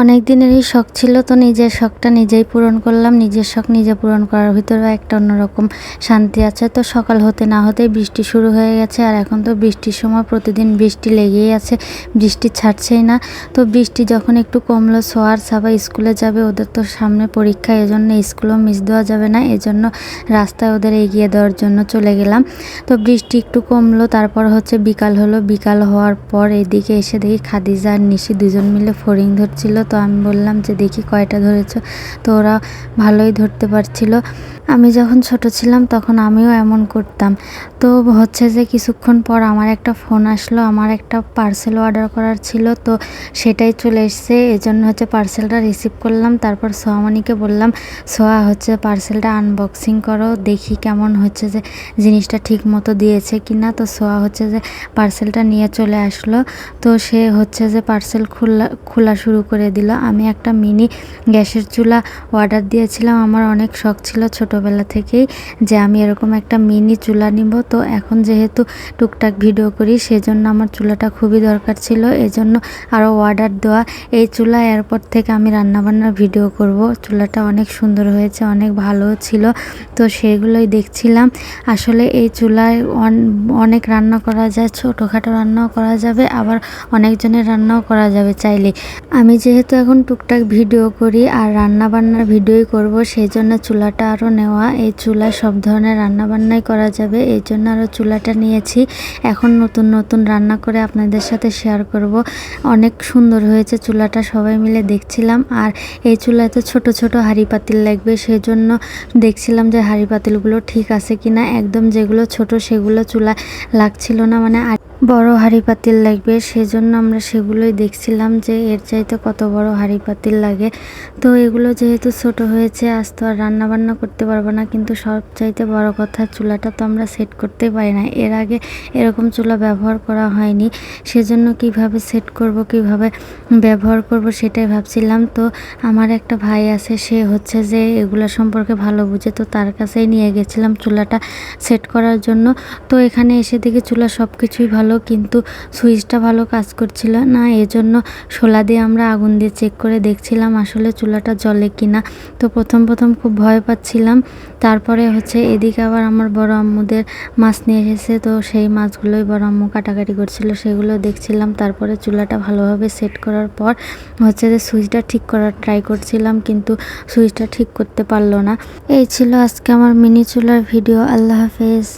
অনেক দিনেরই শখ ছিল তো নিজের শখটা নিজেই পূরণ করলাম। নিজের শখ নিজে পূরণ করার ভিতরে একটা অন্যরকম শান্তি আছে। তো সকাল হতে না হতেই বৃষ্টি শুরু হয়ে গেছে আর এখন তো বৃষ্টির সময় প্রতিদিন বৃষ্টি লেগেই আছে, বৃষ্টি ছাড়ছেই না। তো বৃষ্টি যখন একটু কমলো, সোয়ার সবাই স্কুলে যাবে, ওদের তো সামনে পরীক্ষা, এজন্য স্কুলও মিস দেওয়া যাবে না। এজন্য রাস্তায় ওদের এগিয়ে দেওয়ার জন্য চলে গেলাম। তো বৃষ্টি একটু কমলো, তারপর হচ্ছে বিকাল হলো। বিকাল হওয়ার পর এদিকে এসে দেখি খাদিজা আর নিশি দুজন মিলে ফড়িং ধরছিল। তো আমি বললাম যে দেখি কয়টা ধরেছ। তো ওরা ভালোই ধরতে পারছিল। আমি যখন ছোট ছিলাম তখন আমিও এমন করতাম। তো হচ্ছে যে কিছুক্ষণ পর আমার একটা ফোন আসলো, আমার একটা পার্সেল অর্ডার করার ছিল। তো সেটাই চলে এসছে। এজন্য হচ্ছে পার্সেলটা রিসিভ করলাম। তারপর সোয়ামণিকে বললাম সোয়া হচ্ছে পার্সেলটা আনবক্সিং করো, দেখি কেমন হচ্ছে যে জিনিসটা ঠিক মতো দিয়েছে কি না তো সোয়া হচ্ছে যে পার্সেলটা নিয়ে চলে আসলো। তো সে হচ্ছে যে পার্সেল খোলা খোলা শুরু করে দিল। আমি একটা মিনি গ্যাসের চুলা অর্ডার দিয়েছিলাম। আমার অনেক শখ ছিল ছোটোবেলা থেকেই যে আমি এরকম একটা মিনি চুলা নিব। তো এখন যেহেতু টুকটাক ভিডিও করি, সেজন্য আমার চুলাটা খুবই দরকার ছিল। এজন্য আরও অর্ডার দেওয়া। এই চুলা এরপর থেকে আমি রান্নাবান্নার ভিডিও করব। চুলাটা অনেক সুন্দর হয়েছে, অনেক ভালো ছিল। তো সেগুলোই দেখছিলাম। আসলে এই চুলায় অনেক রান্না করা যায়, ছোটোখাটো রান্নাও করা যাবে, আবার অনেকজনের রান্নাও করা যাবে চাইলে। আমি যেহেতু এখন টুকটাক ভিডিও করি আর রান্না বান্নার ভিডিওই করব সেই জন্য চুলাটা আরও নেওয়া। এই চুলায় সব ধরনের রান্না বান্নাই করা যাবে, এই জন্য আরও চুলাটা নিয়েছি। এখন নতুন নতুন রান্না করে আপনাদের সাথে শেয়ার করব। অনেক সুন্দর হয়েছে চুলাটা, সবাই মিলে দেখছিলাম। আর এই চুলায় তো ছোট ছোট হাঁড়ি পাতিল লাগবে সেই জন্য দেখছিলাম যে হাঁড়ি পাতিলগুলো ঠিক আছে কিনা। একদম যেগুলো ছোট সেগুলো চুলা লাগছিল না মানে বড় হাঁড়ি পাতিল লাগবে, সেজন্য আমরা সেগুলোই দেখছিলাম যে এর চাইতে কত বড় হাঁড়ি পাতিল লাগে। তো এগুলো যেহেতু ছোট হয়েছে, আজ তো আর রান্নাবান্না করতে পারব না, কিন্তু সব চাইতে বড় কথা চুলাটা তো আমরা সেট করতে পারি না। এর আগে এরকম চুলা ব্যবহার করা হয়নি, সেজন্য কীভাবে সেট করব, কীভাবে ব্যবহার করব সেটাই ভাবছিলাম। তো আমার একটা ভাই আছে, সে হচ্ছে যে এগুলো সম্পর্কে ভালো বুঝে, তো তার কাছেই নিয়ে গেছিলাম চুলাটা সেট করার জন্য। তো এখানে এসে দেখি চুলা সব কিছুই ভালো ভালো, কিন্তু সুইচটা ভালো কাজ করছিল না। এজন্য শোলা দিয়ে আমরা আগুন দিয়ে চেক করে দেখছিলাম আসলে চুলাটা জ্বলে কিনা। তো প্রথম প্রথম খুব ভয় পাচ্ছিলাম। তারপরে হচ্ছে এদিকে আবার আমার বড় আম্মুদের মাছ নিয়ে এসেছে। তো সেই মাছগুলোই বড় আম্মু কাটাকাটি করছিল, সেগুলো দেখছিলাম। তারপরে চুলাটা ভালোভাবে সেট করার পর হচ্ছে যে সুইচটা ঠিক করার ট্রাই করছিলাম, কিন্তু সুইচটা ঠিক করতে পারল না। এই ছিল আজকে আমার মিনি চুলার ভিডিও আল্লাহ হাফেজ।